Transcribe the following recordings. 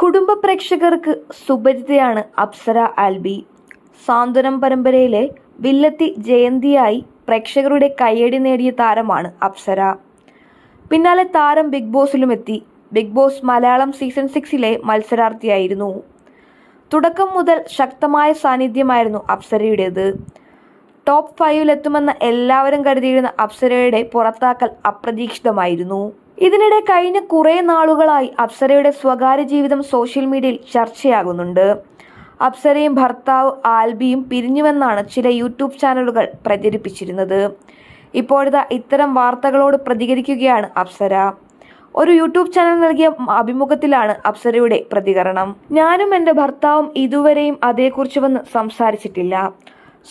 കുടുംബ പ്രേക്ഷകർക്ക് സുപരിതയാണ് അപ്സര ആൽബി. സാന്ത്വനം പരമ്പരയിലെ വില്ലത്തി ജയന്തിയായി പ്രേക്ഷകരുടെ കയ്യടി നേടിയ താരമാണ് അപ്സര. പിന്നാലെ താരം ബിഗ് ബോസിലും എത്തി. ബിഗ് ബോസ് മലയാളം സീസൺ സിക്സിലെ മത്സരാർത്ഥിയായിരുന്നു. തുടക്കം മുതൽ ശക്തമായ സാന്നിധ്യമായിരുന്നു അപ്സരയുടേത്. ടോപ്പ് ഫൈവിലെത്തുമെന്ന് എല്ലാവരും കരുതിയിരുന്ന അപ്സരയുടെ പുറത്താക്കൽ അപ്രതീക്ഷിതമായിരുന്നു. ഇതിനിടെ കഴിഞ്ഞ കുറേ നാളുകളായി അപ്സരയുടെ സ്വകാര്യ ജീവിതം സോഷ്യൽ മീഡിയയിൽ ചർച്ചയാകുന്നുണ്ട്. അപ്സരയും ഭർത്താവ് ആൽബിയും പിരിഞ്ഞുവെന്നാണ് ചില യൂട്യൂബ് ചാനലുകൾ പ്രചരിപ്പിച്ചിരുന്നത്. ഇപ്പോഴത്തെ ഇത്തരം വാർത്തകളോട് പ്രതികരിക്കുകയാണ് അപ്സര. ഒരു യൂട്യൂബ് ചാനൽ നൽകിയ അഭിമുഖത്തിലാണ് അപ്സരയുടെ പ്രതികരണം. ഞാനും എന്റെ ഭർത്താവും ഇതുവരെയും അതേക്കുറിച്ച് വന്ന് സംസാരിച്ചിട്ടില്ല.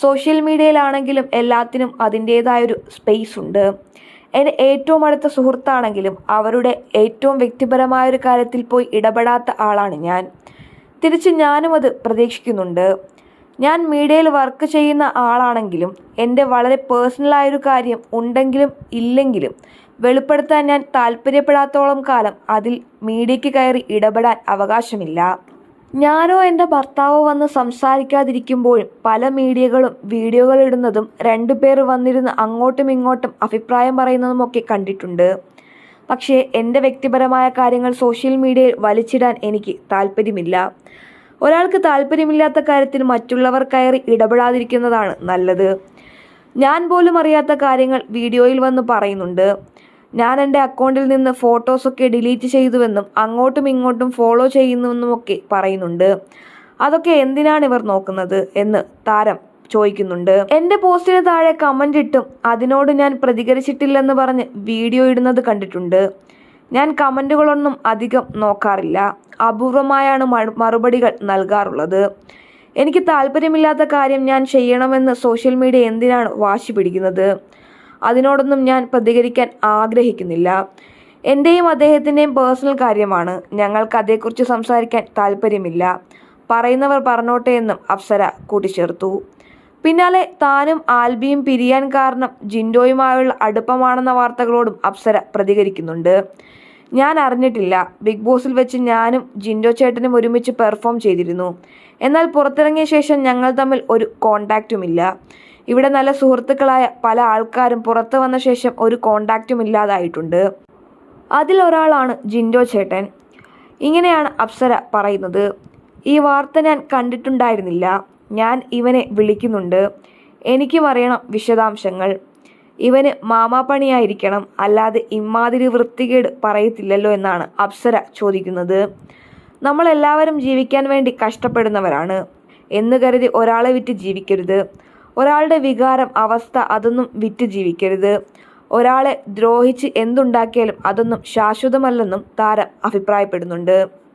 സോഷ്യൽ മീഡിയയിലാണെങ്കിലും എല്ലാത്തിനും അതിന്റേതായൊരു സ്പേസ് ഉണ്ട്. എന്റെ ഏറ്റവും അടുത്ത സുഹൃത്താണെങ്കിലും അവരുടെ ഏറ്റവും വ്യക്തിപരമായ ഒരു കാര്യത്തിൽ പോയി ഇടപെടാത്ത ആളാണ് ഞാൻ. തിരിച്ച് ഞാനും അത് പ്രതീക്ഷിക്കുന്നുണ്ട്. ഞാൻ മീഡിയയിൽ വർക്ക് ചെയ്യുന്ന ആളാണെങ്കിലും എന്റെ വളരെ പേഴ്സണലായൊരു കാര്യം ഉണ്ടെങ്കിലും ഇല്ലെങ്കിലും വെളിപ്പെടുത്താൻ ഞാൻ താല്പര്യപ്പെടാത്തോളം കാലം അതിൽ മീഡിയയ്ക്ക് കയറി ഇടപെടാൻ അവകാശമില്ല. ഞാനോ എന്റെ ഭർത്താവോ വന്ന് സംസാരിക്കാതിരിക്കുമ്പോഴും പല മീഡിയകളും വീഡിയോകൾ ഇടുന്നതും രണ്ടുപേർ വന്നിരുന്ന് അങ്ങോട്ടും ഇങ്ങോട്ടും അഭിപ്രായം പറയുന്നതുമൊക്കെ കണ്ടിട്ടുണ്ട്. പക്ഷേ എന്റെ വ്യക്തിപരമായ കാര്യങ്ങൾ സോഷ്യൽ മീഡിയയിൽ വലിച്ചിടാൻ എനിക്ക് താല്പര്യമില്ല. ഒരാൾക്ക് താല്പര്യമില്ലാത്ത കാര്യത്തിൽ മറ്റുള്ളവർ കയറി ഇടപെടാതിരിക്കുന്നതാണ് നല്ലത്. ഞാൻ പോലും അറിയാത്ത കാര്യങ്ങൾ വീഡിയോയിൽ വന്ന് പറയുന്നുണ്ട്. ഞാൻ എന്റെ അക്കൗണ്ടിൽ നിന്ന് ഫോട്ടോസൊക്കെ ഡിലീറ്റ് ചെയ്തുവെന്നും അങ്ങോട്ടും ഇങ്ങോട്ടും ഫോളോ ചെയ്യുന്നുവെന്നും ഒക്കെ പറയുന്നുണ്ട്. അതൊക്കെ എന്തിനാണ് ഇവർ നോക്കുന്നത് എന്ന് താരം ചോദിക്കുന്നുണ്ട്. എന്റെ പോസ്റ്റിന് താഴെ കമന്റ് ഇട്ടും അതിനോട് ഞാൻ പ്രതികരിച്ചിട്ടില്ലെന്ന് പറഞ്ഞ് വീഡിയോ ഇടുന്നത് കണ്ടിട്ടുണ്ട്. ഞാൻ കമന്റുകളൊന്നും അധികം നോക്കാറില്ല. അപൂർവമായാണ് മറുപടികൾ നൽകാറുള്ളത്. എനിക്ക് താല്പര്യമില്ലാത്ത കാര്യം ഞാൻ ചെയ്യണമെന്ന് സോഷ്യൽ മീഡിയ എന്തിനാണ് വാശി പിടിക്കുന്നത്? അതിനോടൊന്നും ഞാൻ പ്രതികരിക്കാൻ ആഗ്രഹിക്കുന്നില്ല. എന്റെയും അദ്ദേഹത്തിന്റെയും പേഴ്സണൽ കാര്യമാണ്. ഞങ്ങൾക്ക് അതേക്കുറിച്ച് സംസാരിക്കാൻ താല്പര്യമില്ല പറയുന്നവർ പറഞ്ഞോട്ടെ എന്നും അപ്സര കൂട്ടിച്ചേർത്തു. പിന്നാലെ താനും ആൽബിയും പിരിയാൻ കാരണം ജിൻഡോയുമായുള്ള അടുപ്പമാണെന്ന വാർത്തകളോടും അപ്സര പ്രതികരിക്കുന്നുണ്ട്. ഞാൻ അറിഞ്ഞിട്ടില്ല. ബിഗ് ബോസിൽ വെച്ച് ഞാനും ജിൻഡോ ചേട്ടനും ഒരുമിച്ച് പെർഫോം ചെയ്തിരുന്നു. എന്നാൽ പുറത്തിറങ്ങിയ ശേഷം ഞങ്ങൾ തമ്മിൽ ഒരു കോണ്ടാക്റ്റുമില്ല. ഇവിടെ നല്ല സുഹൃത്തുക്കളായ പല ആൾക്കാരും പുറത്തു വന്ന ശേഷം ഒരു കോണ്ടാക്റ്റും ഇല്ലാതായിട്ടുണ്ട് അതിലൊരാളാണ് ജിൻഡോ ചേട്ടൻ. ഇങ്ങനെയാണ് അപ്സര പറയുന്നത്. ഈ വാർത്ത ഞാൻ കണ്ടിട്ടുണ്ടായിരുന്നില്ല. ഞാൻ ഇവനെ വിളിക്കുന്നുണ്ട്. എനിക്കും അറിയണം വിശദാംശങ്ങൾ. ഇവന് മാമാപ്പണിയായിരിക്കണം അല്ലാതെ ഇമ്മാതിരി വൃത്തികേട് പറയത്തില്ലല്ലോ എന്നാണ് അപ്സര ചോദിക്കുന്നത്. നമ്മളെല്ലാവരും ജീവിക്കാൻ വേണ്ടി കഷ്ടപ്പെടുന്നവരാണ്. എന്ന് കരുതി ഒരാളെ വിറ്റ് ജീവിക്കരുത്. ഒരാളുടെ വികാരം അവസ്ഥ അതൊന്നും വിറ്റ് ജീവിക്കരുത്. ഒരാളെ ദ്രോഹിച്ച് എന്തുണ്ടാക്കിയാലും അതൊന്നും ശാശ്വതമല്ലെന്നും താരം അഭിപ്രായപ്പെടുന്നുണ്ട്.